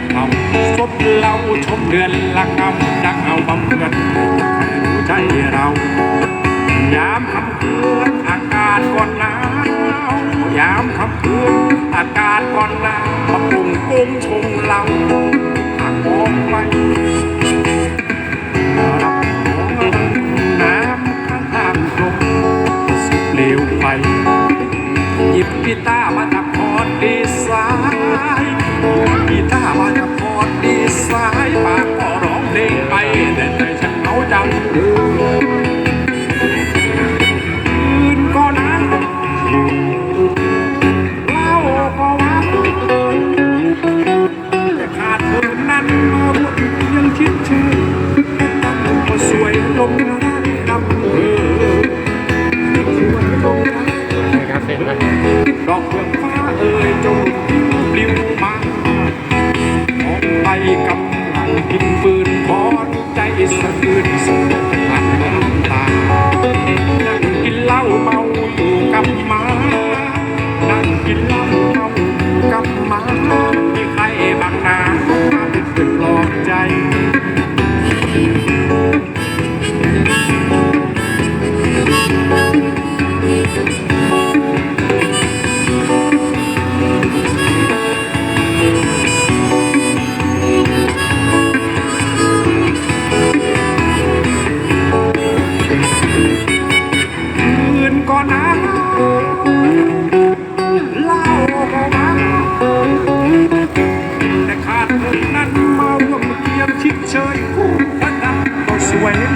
ดเมสดเหล้าชมเดือนละกำดังเอาบำเพ็ญใจเรา ยามคำพื่ออากาศก่อนหนาวยามคำพื่ออากาศก่อนหนาวมาปรุงกุ้งชงเหล้าหักมองไปรับน้ำข้าทางลมสิบเหลวไปหยิบกีตา ครับเสร็จแล้วดอกเฟื่องฟ้าเอ่ยจงปลิวมาออกไปกำลังกินปืนพรใจสะอื้นสะพันน้ำตานั่งกินเหล้าเมาอยู่กับหมานั่งกินเหล้า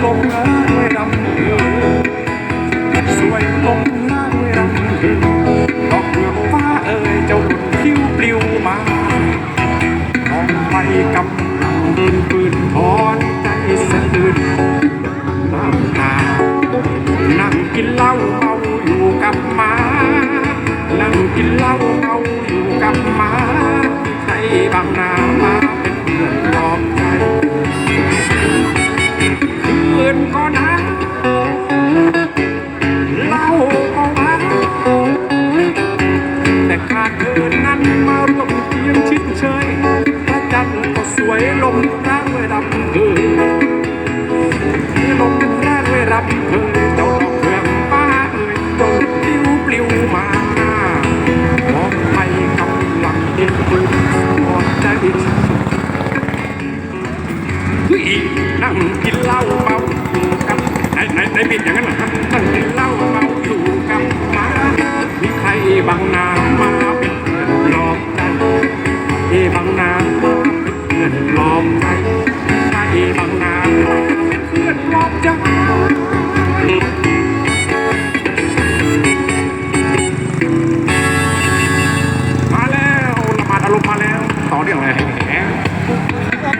ลงนะด้วยรำเออสวยลงนะด้วยรำเออดอกเบือกฟ้าเอ่ยเจ้าหลุดคิ้วปลิวมา มองไปกำลังดินปืนถอน ระจันทร์ก็สวยลงร่างด้วยดำเออลมร่างเวรับเพิงเจ้าดอกเพื่องป้าเอ่ยจงปลิวปลิวมามองไปกำลังเอ็นดูหอดใจเฮ้ยนั่งกินเหล้าเมา